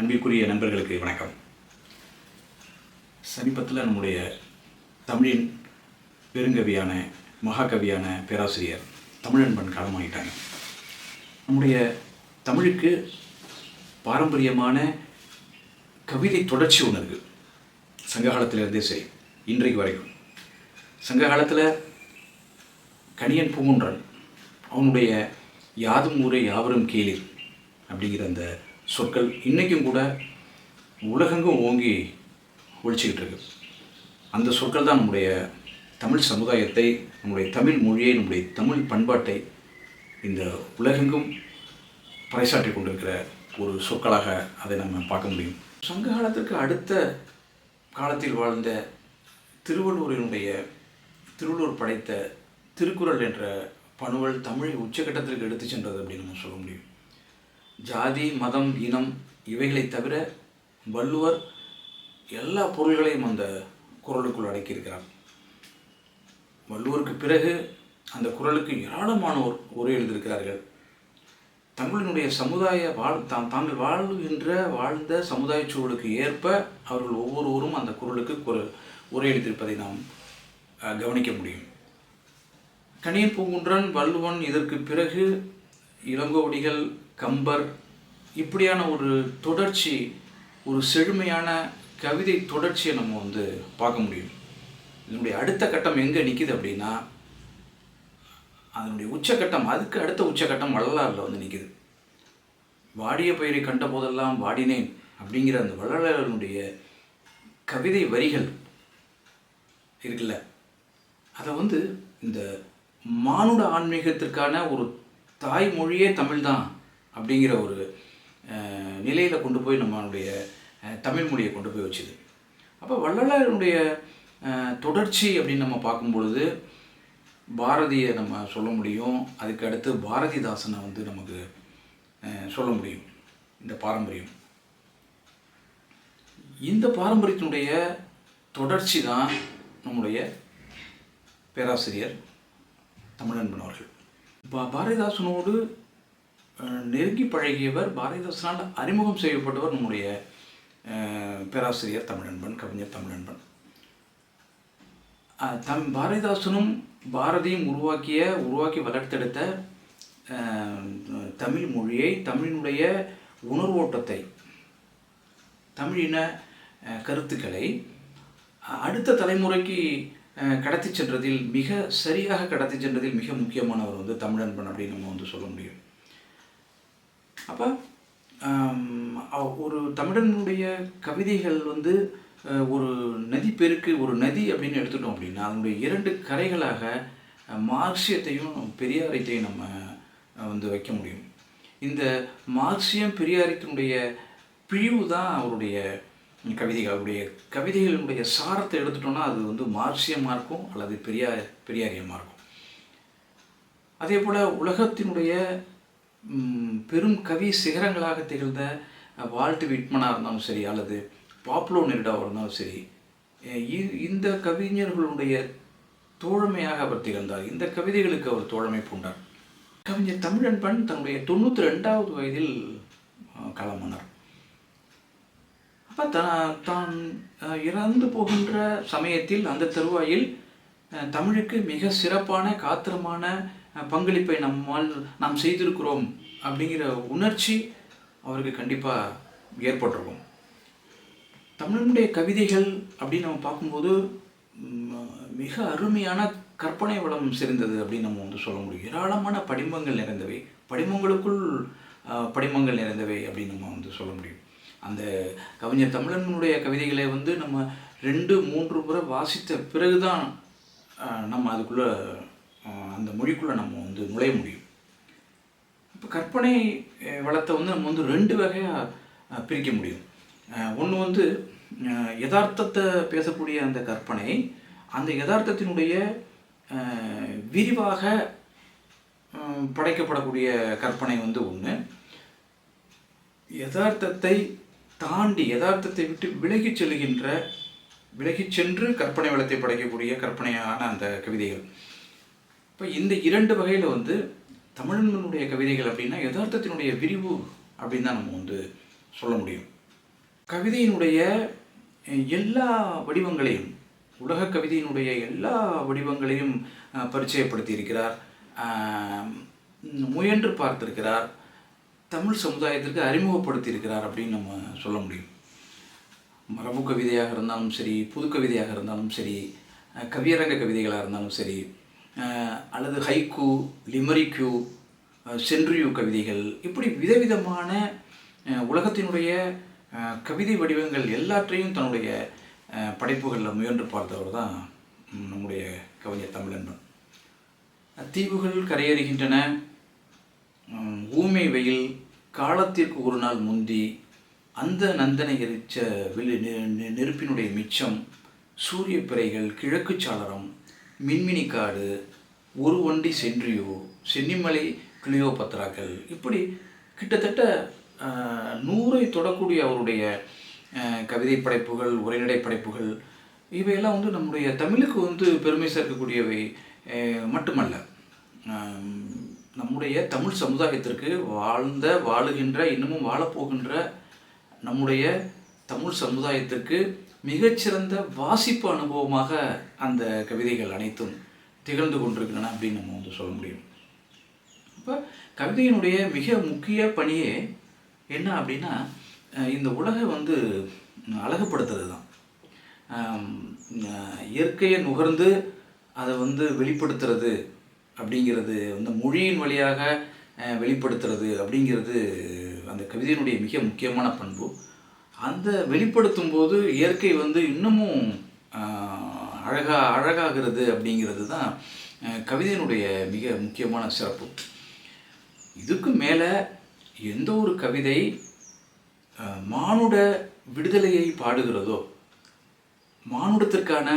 அன்பிற்குரிய நண்பர்களுக்கு வணக்கம். சமீபத்தில் நம்முடைய தமிழின் பெருங்கவியான மகாகவியான பேராசிரியர் தமிழன்பன் காலமாகிட்டாங்க நம்முடைய தமிழுக்கு பாரம்பரியமான கவிதை தொடர்ச்சி ஒன்று இருக்குது சங்ககாலத்திலிருந்தே சரி இன்றைக்கு வரைக்கும். சங்க காலத்தில் கணியன் பூங்குன்றன் அவனுடைய யாதும் ஊரே யாவரும் கேளிர் அப்படிங்கிற அந்த சொற்கள் இன்றைக்கும் கூட உலகெங்கும் ஓங்கி ஒழிச்சிக்கிட்டு இருக்கு. அந்த சொற்கள் தான் நம்முடைய தமிழ் சமுதாயத்தை நம்முடைய தமிழ் மொழியை நம்முடைய தமிழ் பண்பாட்டை இந்த உலகெங்கும் பறைசாற்றி கொண்டிருக்கிற ஒரு சொற்களாக அதை நம்ம பார்க்க முடியும். சங்க காலத்திற்கு அடுத்த காலத்தில் வாழ்ந்த திருவள்ளூரினுடைய திருவள்ளூர் படைத்த திருக்குறள் என்ற பணுவல் தமிழை உச்சகட்டத்திற்கு எடுத்து சென்றது அப்படின்னு நம்ம சொல்ல முடியும். ஜாதி மதம் இனம் இவைகளை தவிர வள்ளுவர் எல்லா பொருள்களையும் அந்த குரலுக்குள் அடக்கியிருக்கிறார். வள்ளுவருக்கு பிறகு அந்த குரலுக்கு ஏராளமானோர் உரை எழுதியிருக்கிறார்கள். தமிழினுடைய சமுதாய வாழ் தாம் தாங்கள் வாழ்கின்ற வாழ்ந்த சமுதாய சூழலுக்கு ஏற்ப அவர்கள் ஒவ்வொருவரும் அந்த குரலுக்கு குரல் உரை எழுதியிருப்பதை நாம் கவனிக்க முடியும். கணியன் பூங்குன்றன் வள்ளுவன் இதற்கு பிறகு இளங்கோவடிகள் கம்பர் இப்படியான ஒரு தொடர்ச்சி ஒரு செழுமையான கவிதை தொடர்ச்சியை நம்ம வந்து பார்க்க முடியும். இதனுடைய அடுத்த கட்டம் எங்கே நிற்கிது அப்படின்னா அதனுடைய உச்சக்கட்டம் அதுக்கு அடுத்த உச்சக்கட்டம் வள்ளலாரில் வந்து நிற்கிது வாடிய பயிரை கண்ட போதெல்லாம் வாடினேன் அப்படிங்கிற அந்த வள்ளலாரனுடைய கவிதை வரிகள் இருக்குல்ல. அதை வந்து இந்த மானுட ஆன்மீகத்திற்கான ஒரு தாய்மொழியே தமிழ் தான் அப்படிங்கிற ஒரு நிலையில் கொண்டு போய் நம்மளுடைய தமிழ் மொழியை கொண்டு போய் வச்சுது. அப்போ வள்ளலாருடைய தொடர்ச்சி அப்படின்னு நம்ம பார்க்கும் பொழுது பாரதியை நம்ம சொல்ல முடியும். அதுக்கு அடுத்து பாரதிதாசனை வந்து நமக்கு சொல்ல முடியும். இந்த பாரம்பரியம். இந்த பாரம்பரியத்தினுடைய தொடர்ச்சி தான் நம்முடைய பேராசிரியர் தமிழன்பன் அவர்கள். பா பாரதிதாசனோடு நெருங்கி பழகியவர் பாரதிதாசனால் அறிமுகம் செய்யப்பட்டவர் நம்முடைய பேராசிரியர் தமிழன்பன் கவிஞர் தமிழன்பன். தம் பாரதிதாசனும் பாரதியும் உருவாக்கிய உருவாக்கி வளர்த்தெடுத்த தமிழ் மொழியை தமிழினுடைய உணர்வோட்டத்தை தமிழின கருத்துக்களை அடுத்த தலைமுறைக்கு கடத்தி சென்றதில் மிக சரியாக கடத்தி சென்றதில் மிக முக்கியமானவர் வந்து தமிழன்பன் அப்படின்னு நம்ம வந்து சொல்ல முடியும். அப்போ ஒரு தமிழனுடைய கவிதைகள் வந்து ஒரு நதி பெருக்கு ஒரு நதி அப்படின்னு எடுத்துட்டோம் அப்படின்னா அதனுடைய இரண்டு கரைகளாக மார்க்சியத்தையும் பெரியாரத்தையும் நம்ம வந்து வைக்க முடியும். இந்த மார்க்சியம் பெரியாரத்தினுடைய பிழிவு தான் அவருடைய கவிதைகள் அவருடைய கவிதைகளுடைய சாரத்தை எடுத்துட்டோம்னா அது வந்து மார்சியமாக இருக்கும் அல்லது பெரியார் பெரியாரியமாக இருக்கும். அதே போல் உலகத்தினுடைய பெரும் கவி சிகரங்களாக திகழ்ந்த வால்ட் விட்மனாக இருந்தாலும் சரி அல்லது பாப்லோ நெருடாவாக இருந்தாலும் சரி இ- இந்த கவிஞர்களுடைய தோழமையாக அவர் திகழ்ந்தார். இந்த கவிதைகளுக்கு அவர் தோழமை பூண்டார். கவிஞர் தமிழன்பன் தன்னுடைய தொண்ணூற்றி ரெண்டாவது வயதில் அஹ், காலமானார் அப்போ தான் தான் இறந்து போகின்ற சமயத்தில் அந்த தருவாயில் தமிழுக்கு மிக சிறப்பான காத்திரமான பங்களிப்பை நம்மால் நாம் செய்திருக்கிறோம் அப்படிங்கிற உணர்ச்சி அவருக்கு கண்டிப்பாக ஏற்பட்டிருக்கும். தமிழனுடைய கவிதைகள் அப்படின்னு நம்ம பார்க்கும்போது மிக அருமையான கற்பனை வளம் சிறந்தது அப்படின்னு நம்ம வந்து சொல்ல முடியும். ஏராளமான படிமங்கள் நிறைந்தவை படிமங்களுக்குள் படிமங்கள் நிறைந்தவை அப்படின்னு நம்ம வந்து சொல்ல முடியும். அந்த கவிஞர் தமிழனுடைய கவிதைகளை வந்து நம்ம ரெண்டு மூன்று முறை வாசித்த பிறகுதான் தான் நம்ம அதுக்குள்ளே அந்த மொழிக்குள்ளே நம்ம வந்து நுழைய முடியும். இப்போ கற்பனை வளத்தை வந்து நம்ம வந்து ரெண்டு வகையாக பிரிக்க முடியும். ஒன்று வந்து யதார்த்தத்தை பேசக்கூடிய அந்த கற்பனை அந்த யதார்த்தத்தினுடைய விரிவாக படைக்கப்படக்கூடிய கற்பனை வந்து ஒன்று யதார்த்தத்தை தாண்டி யதார்த்தத்தை விட்டு விலகிச் செல்கின்ற விலகிச் சென்று கற்பனை வளத்தை படைக்கக்கூடிய கற்பனையான அந்த கவிதைகள். இப்போ இந்த இரண்டு வகையில் வந்து தமிழனுடைய கவிதைகள் அப்படின்னா யதார்த்தத்தினுடைய விரிவு அப்படின்னு தான் நம்ம வந்து சொல்ல முடியும். கவிதையினுடைய எல்லா வடிவங்களையும் உலக கவிதையினுடைய எல்லா வடிவங்களையும் பரிச்சயப்படுத்தியிருக்கிறார். பரிச்சயப்படுத்தி இருக்கிறார் முயன்று பார்த்திருக்கிறார். தமிழ் சமுதாயத்திற்கு அறிமுகப்படுத்தி இருக்கிறார் அப்படின்னு நம்ம சொல்ல முடியும். மரபு கவிதையாக இருந்தாலும் சரி புது கவிதையாக இருந்தாலும் சரி கவியரங்க கவிதைகளாக இருந்தாலும் சரி அல்லது ஹைக்கூ லிமரிக்யூ சென்ட்ரியூ கவிதைகள் இப்படி விதவிதமான உலகத்தினுடைய கவிதை வடிவங்கள் எல்லாற்றையும் தன்னுடைய படைப்புகளில் முயன்று பார்த்தவர் தான் நம்முடைய கவிஞர் தமிழன்பன். தீவுகள் கரையேறுகின்றன. ஊமை வெயில் காலத்திற்கு ஒரு நாள் முந்தி அந்த நந்தனை எரிச்ச வெளி நெ- நெருப்பினுடைய மிச்சம் சூரிய பிறைகள் கிழக்கு சாளரம் மின்மினி காடு ஒரு வண்டி சென்றியோ சென்னிமலை கிளியோபத்ராக்கள் இப்படி கிட்டத்தட்ட நூறை தொடக்கூடிய அவருடைய கவிதை படைப்புகள் உரைநடை படைப்புகள் இவையெல்லாம் வந்து நம்முடைய தமிழுக்கு வந்து பெருமை சேர்க்கக்கூடியவை மட்டுமல்ல. நம்முடைய தமிழ் சமுதாயத்திற்கு வாழ்ந்த வாழுகின்ற இன்னமும் வாழப்போகின்ற நம்முடைய தமிழ் சமுதாயத்திற்கு மிகச்சிறந்த வாசிப்பு அனுபவமாக அந்த கவிதைகள் அனைத்தும் திகழ்ந்து கொண்டிருக்கின்றன அப்படின்னு நம்ம வந்து சொல்ல முடியும். இப்போ கவிதையினுடைய மிக முக்கிய பணியே என்ன அப்படின்னா இந்த உலகை வந்து அழகுபடுத்துறது தான் இயற்கையை நுகர்ந்து அதை வந்து வெளிப்படுத்துறது அப்படிங்கிறது வந்து மொழியின் வழியாக வெளிப்படுத்துறது அப்படிங்கிறது அந்த கவிதையினுடைய மிக முக்கியமான பண்பு. அந்த வெளிப்படுத்தும் போது இயற்கை வந்து இன்னமும் அழகாக அழகா அழகாகிறது அப்படிங்கிறது தான் கவிதையினுடைய மிக முக்கியமான சிறப்பு. இதுக்கு மேலே எந்த ஒரு கவிதை மானுட விடுதலையை பாடுகிறதோ மானுடத்திற்கான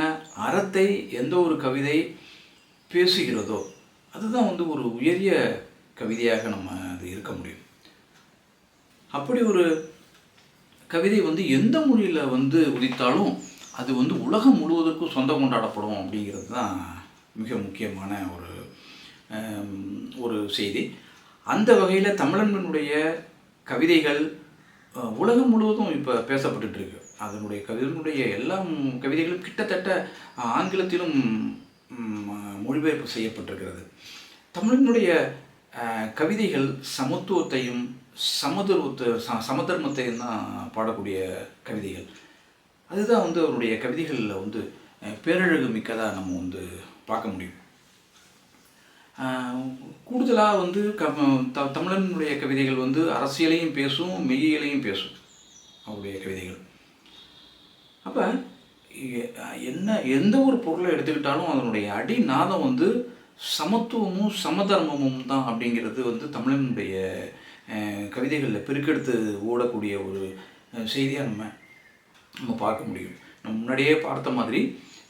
அறத்தை எந்த ஒரு கவிதை பேசுகிறதோ அதுதான் வந்து ஒரு உயரிய கவிதையாக நம்ம அது இருக்க முடியும். அப்படி ஒரு கவிதை வந்து எந்த மொழியில் வந்து உதித்தாலும் அது வந்து உலகம் முழுவதற்கும் சொந்தம் கொண்டாடப்படும் அப்படிங்கிறது தான் மிக முக்கியமான ஒரு ஒரு செய்தி. அந்த வகையில் தமிழன்மனுடைய கவிதைகள் உலகம் முழுவதும் இப்போ பேசப்பட்டுட்டுருக்கு அதனுடைய கவிதனுடைய எல்லா கவிதைகளும் கிட்டத்தட்ட ஆங்கிலத்திலும் மொழிபெயர்ப்பு செய்யப்பட்டிருக்கிறது. தமிழினுடைய கவிதைகள் சமத்துவத்தையும் சமதுவத்தை ச சமதர்மத்தையும் தான் பாடக்கூடிய கவிதைகள். அதுதான் வந்து அவருடைய கவிதைகளில் வந்து பேரழகு மிக்கதாக நம்ம வந்து பார்க்க முடியும். கூடுதலாக வந்து க த தமிழனுடைய கவிதைகள் வந்து அரசியலையும் பேசும் மெய்யியலையும் பேசும். அவருடைய கவிதைகள். அப்போ என்ன எந்த ஒரு பொருளை எடுத்துக்கிட்டாலும் அதனுடைய அடிநாதம் வந்து சமத்துவமும் சமதர்மமும் தான் அப்படிங்கிறது வந்து தமிழனுடைய கவிதைகளில் பெருக்கெடுத்து ஓடக்கூடிய ஒரு செய்தியாக நம்ம நம்ம பார்க்க முடியும். நம்ம முன்னாடியே பார்த்த மாதிரி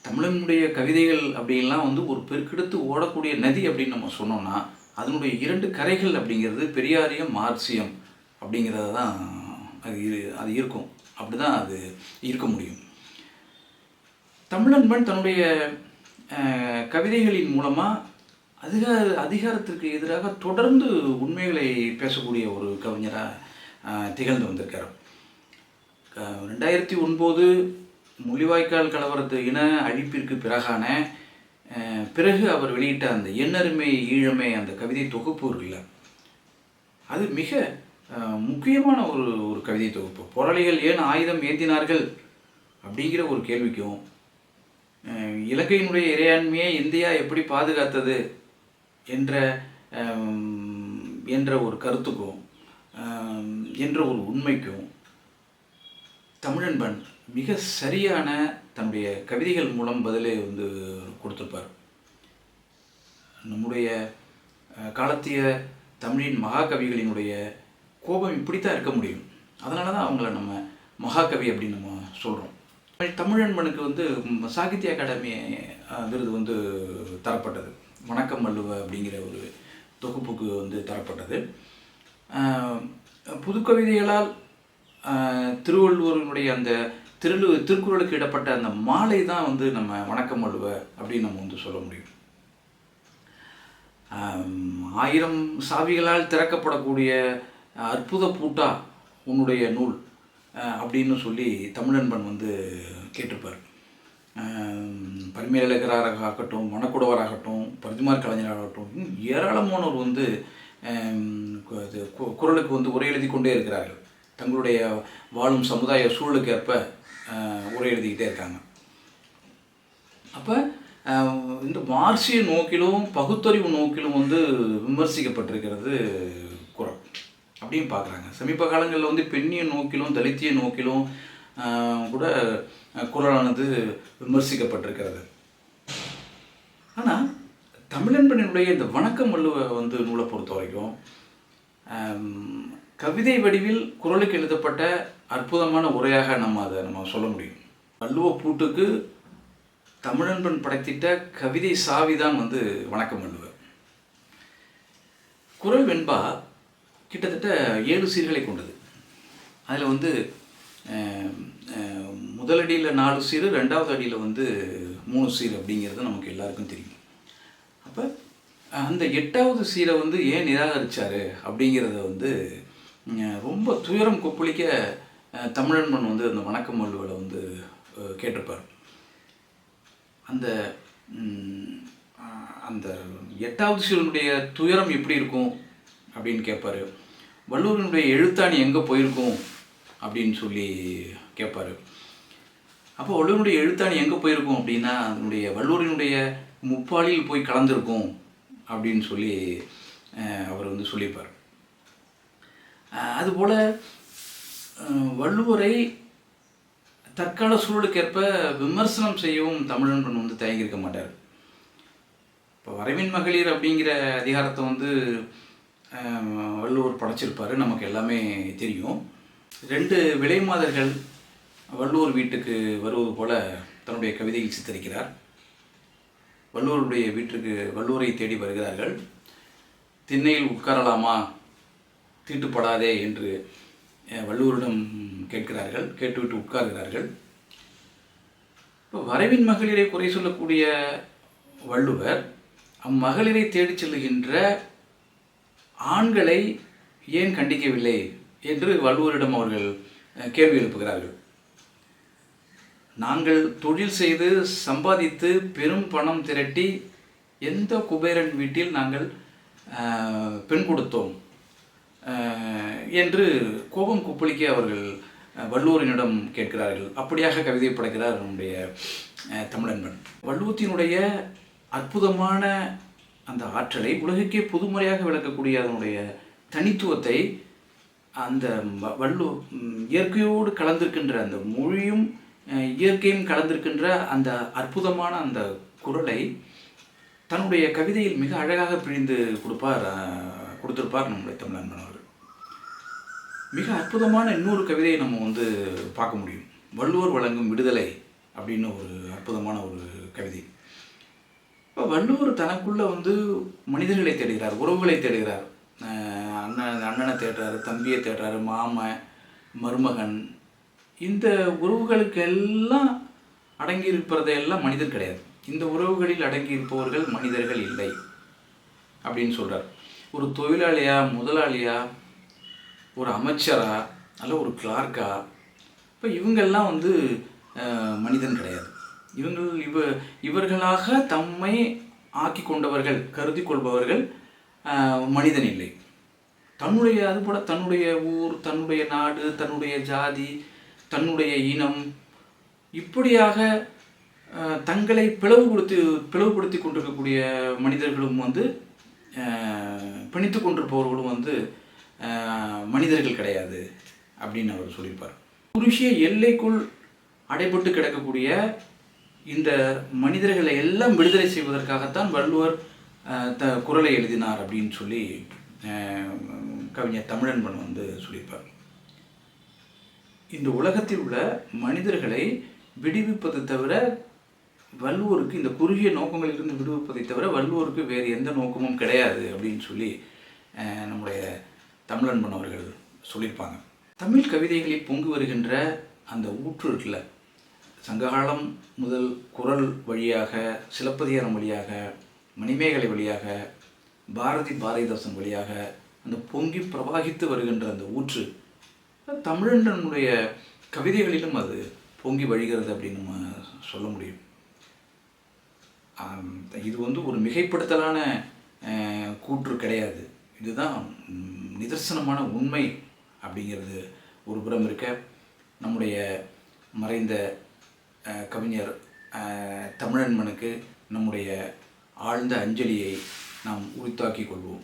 தமிழனுடைய கவிதைகள் அப்படின்லாம் வந்து ஒரு பெருக்கெடுத்து ஓடக்கூடிய நதி அப்படின்னு நம்ம சொன்னோம்னா அதனுடைய இரண்டு கரைகள் அப்படிங்கிறது பெரியாரியம் மார்க்சியம் அப்படிங்கிறது தான் அது இரு அது இருக்கும். அப்படி தான் அது இருக்க முடியும். தமிழன்பன் தன்னுடைய கவிதைகளின் மூலமாக அதிகார அதிகாரத்திற்கு எதிராக தொடர்ந்து உண்மைகளை பேசக்கூடிய ஒரு கவிஞராக திகழ்ந்து வந்திருக்கார். ரெண்டாயிரத்தி ஒன்பது முள்ளிவாய்க்கால் கலவரத்து இன அழிப்பிற்கு பிறகான பிறகு அவர் வெளியிட்ட அந்த எண்ணருமை ஈழமை அந்த கவிதை தொகுப்பு இருக்குல்ல அது மிக முக்கியமான ஒரு ஒரு கவிதை தொகுப்பு. போராளிகள் ஏன் ஆயுதம் ஏந்தினார்கள்? அப்படிங்கிற ஒரு கேள்விக்கும் இலங்கையினுடைய இறையாண்மையை இந்தியா எப்படி பாதுகாத்தது என்ற என்ற ஒரு கருத்துக்கும் என்ற ஒரு உண்மைக்கும் தமிழன்பன் மிக சரியான தன்னுடைய கவிதைகள் மூலம் பதிலை வந்து கொடுத்துருப்பார். நம்முடைய காலத்திய தமிழின் மகாகவிகளினுடைய கோபம் இப்படித்தான் இருக்க முடியும். அதனால தான் அவங்கள நம்ம மகாகவி அப்படின்னு நம்ம சொல்கிறோம் தமிழன்பனுக்கு வந்து சாகித்ய அகாடமி விருது வந்து தரப்பட்டது. வணக்கம் வள்ளுவ அப்படிங்கிற ஒரு தொகுப்புக்கு வந்து தரப்பட்டது. புதுக்கவிதைகளால் திருவள்ளுவருடைய அந்த திருளு திருக்குறளுக்கு இடப்பட்ட அந்த மாலை தான் வந்து நம்ம வணக்கம் வள்ளுவ அப்படின்னு நம்ம வந்து சொல்ல முடியும். ஆயிரம் சாவிகளால் திறக்கப்படக்கூடிய அற்புத பூட்டா உன்னுடைய நூல். அப்படின்னு சொல்லி தமிழன்பன் வந்து கேட்டிருப்பார். அஹ், ஆகட்டும் மணக்குடவராகட்டும் பரிதிமார் கலைஞராகட்டும் ஏராளமானோர் வந்து கு- குரலுக்கு வந்து உரை எழுதி கொண்டே இருக்கிறார்கள். தங்களுடைய வாழும் சமுதாய சூழலுக்கு ஏற்ப உரை எழுதிக்கிட்டே இருக்காங்க. அப்போ இந்த மார்க்சிய நோக்கிலும் பகுத்தறிவு நோக்கிலும் வந்து விமர்சிக்கப்பட்டிருக்கிறது அப்படின்னு பார்க்குறாங்க. சமீப காலங்களில் வந்து பெண்ணிய நோக்கிலும் தலித்திய நோக்கிலும் ஆஹ், கூட குரலானது விமர்சிக்கப்பட்டிருக்கிறது. ஆனால் தமிழன்பனுடைய இந்த வணக்கம் வள்ளுவ வந்து நூலை பொறுத்த வரைக்கும் கவிதை வடிவில் குரலுக்கு எழுதப்பட்ட அற்புதமான உரையாக நம்ம அதை நம்ம சொல்ல முடியும். வள்ளுவ பூட்டுக்கு தமிழன்பன் படைத்திட்ட கவிதை சாவிதான் வந்து வணக்கம் வள்ளுவ குரல் வெண்பா கிட்டத்தட்ட ஏழு சீர்களை கொண்டது. அதில் வந்து முதலடியில் நாலு சீர் ரெண்டாவது அடியில் வந்து மூணு சீர் அப்படிங்கிறது நமக்கு எல்லாருக்கும் தெரியும். அப்போ அந்த எட்டாவது சீரை வந்து ஏன் நிராகரித்தார் அப்படிங்கிறத வந்து ரொம்ப துயரம் கொப்பளிக்க தமிழன்மன் வந்து அந்த வணக்கம் வள்ளுவலை வந்து கேட்டிருப்பார். அந்த அந்த எட்டாவது சீரனுடைய துயரம் எப்படி இருக்கும் அப்படின்னு கேட்பாரு வள்ளுவனுடைய எழுத்தாணி எங்கே போயிருக்கும் அப்படின்னு சொல்லி கேட்பாரு அப்போ வள்ளுவனுடைய எழுத்தாணி எங்கே போயிருக்கும் அப்படின்னா அதனுடைய வள்ளுவரினுடைய முப்பாளியில் போய் கலந்துருக்கும் அப்படின்னு சொல்லி அவர் வந்து சொல்லியிருப்பார் அதுபோல் வள்ளுவரை தற்கால சூழலுக்கேற்ப விமர்சனம் செய்யவும் தமிழன்பன் வந்து தயங்கியிருக்க மாட்டார். இப்போ வரைவின் மகளிர் அப்படிங்கிற அதிகாரத்தை வந்து வள்ளுவர் படைச்சிருப்பார். நமக்கு எல்லாமே தெரியும். ரெண்டு விலை மாதர்கள் வள்ளுவர் வீட்டுக்கு வருவது போல தன்னுடைய கவிதையில் சித்தரிக்கிறார். வள்ளுவருடைய வீட்டுக்கு வள்ளுவரை தேடி வருகிறார்கள். திண்ணையில் உட்காரலாமா? தீட்டுப்படாதே என்று வள்ளுவரிடம் கேட்கிறார்கள். கேட்டுவிட்டு உட்கார்கிறார்கள். இப்போ வரவின் மகளிரை குறை சொல்லக்கூடிய வள்ளுவர் அம்மகளிரை தேடிச் செல்லுகின்ற ஆண்களை ஏன் கண்டிக்கவில்லை என்று வள்ளுவரிடம் அவர்கள் கேள்வி எழுப்புகிறார்கள். நாங்கள் தொழில் செய்து சம்பாதித்து பெரும் பணம் திரட்டி எந்த குபேரன் வீட்டில் நாங்கள் பெண் கொடுத்தோம் என்று கோபம் குப்பளிக்க அவர்கள் வள்ளுவரினிடம் கேட்கிறார்கள். அப்படியாக கவிதை படைக்கிறார் நம்முடைய தமிழன்பன். வள்ளுவத்தினுடைய அற்புதமான அந்த ஆற்றலை உலகுக்கே புதுமுறையாக விளக்கக்கூடிய அதனுடைய தனித்துவத்தை அந்த வ- வள்ளு இயற்கையோடு கலந்திருக்கின்ற அந்த மொழியும் இயற்கையும் கலந்திருக்கின்ற அந்த அற்புதமான அந்த குரலை தன்னுடைய கவிதையில் மிக அழகாக பிழிந்து கொடுப்பார் கொடுத்திருப்பார் நம்முடைய தமிழன்பன் அவர்கள். மிக அற்புதமான இன்னொரு கவிதையை நம்ம வந்து பார்க்க முடியும். வள்ளுவர் வழங்கும் விடுதலை அப்படின்னு ஒரு அற்புதமான ஒரு கவிதை. இப்போ வள்ளுவர் தனக்குள்ளே வந்து மனிதர்களை தேடுகிறார் உறவுகளை தேடுகிறார். அண்ணன் அண்ணனை தேடுறாரு தம்பியை தேடுறாரு மாமன் மருமகன். இந்த உறவுகளுக்கு எல்லாம் அடங்கி இருப்பதையெல்லாம் மனிதர் கிடையாது. இந்த உறவுகளில் அடங்கி இருப்பவர்கள் மனிதர்கள் இல்லை அப்படின்னு சொல்கிறார் ஒரு தொழிலாளியா முதலாளியா ஒரு அமைச்சரா அல்ல ஒரு கிளார்க்கா? இப்போ இவங்கெல்லாம் வந்து மனிதன் கிடையாது. இவங்கள் இவ இவர்களாக தம்மை ஆக்கி கொண்டவர்கள் கருதி கொள்பவர்கள் மனிதன் இல்லை. தன்னுடைய அதுபோல தன்னுடைய ஊர் தன்னுடைய நாடு தன்னுடைய ஜாதி தன்னுடைய இனம் இப்படியாக தங்களை பிளவுபடுத்தி பிளவுபடுத்தி கொண்டிருக்கக்கூடிய மனிதர்களும் வந்து பிணித்து கொண்டிருப்பவர்களும் வந்து மனிதர்கள் கிடையாது அப்படின்னு அவர் சொல்லியிருப்பார். குறுகிய எல்லைக்குள் அடைபட்டு கிடக்கக்கூடிய இந்த மனிதர்களை எல்லாம் விடுதலை செய்வதற்காகத்தான் வள்ளுவர் த குரலை எழுதினார் அப்படின்னு சொல்லி கவிஞர் தமிழன்பன் வந்து சொல்லியிருப்பார். இந்த உலகத்தில் உள்ள மனிதர்களை விடுவிப்பது தவிர வள்ளுவருக்கு இந்த குறுகிய நோக்கங்களிலிருந்து விடுவிப்பதை தவிர வள்ளுவருக்கு வேறு எந்த நோக்கமும் கிடையாது அப்படின்னு சொல்லி நம்முடைய தமிழன்பன் அவர்கள் சொல்லியிருப்பாங்க. தமிழ் கவிதைகளில் பொங்கி வருகின்ற அந்த ஊற்று இருக்குல்ல சங்ககாலம் முதல் குரல் வழியாக சிலப்பதிகாரம் வழியாக மணிமேகலை வழியாக பாரதி பாரதிதாசன் வழியாக அந்த பொங்கி பிரவாகித்து வருகின்ற அந்த ஊற்று தமிழனுடைய கவிதைகளிலும் அது பொங்கி வழிகிறது அப்படின்னு நம்ம சொல்ல முடியும். இது வந்து ஒரு மிகைப்படுத்தலான கூற்று கிடையாது. இதுதான் நிதர்சனமான உண்மை அப்படிங்கிறது ஒரு புறம் இருக்க நம்முடைய மறைந்த கவிஞர் தமிழன்மனுக்கு நம்முடைய ஆழ்ந்த அஞ்சலியை நாம் உரித்தாக்கிக் கொள்வோம்.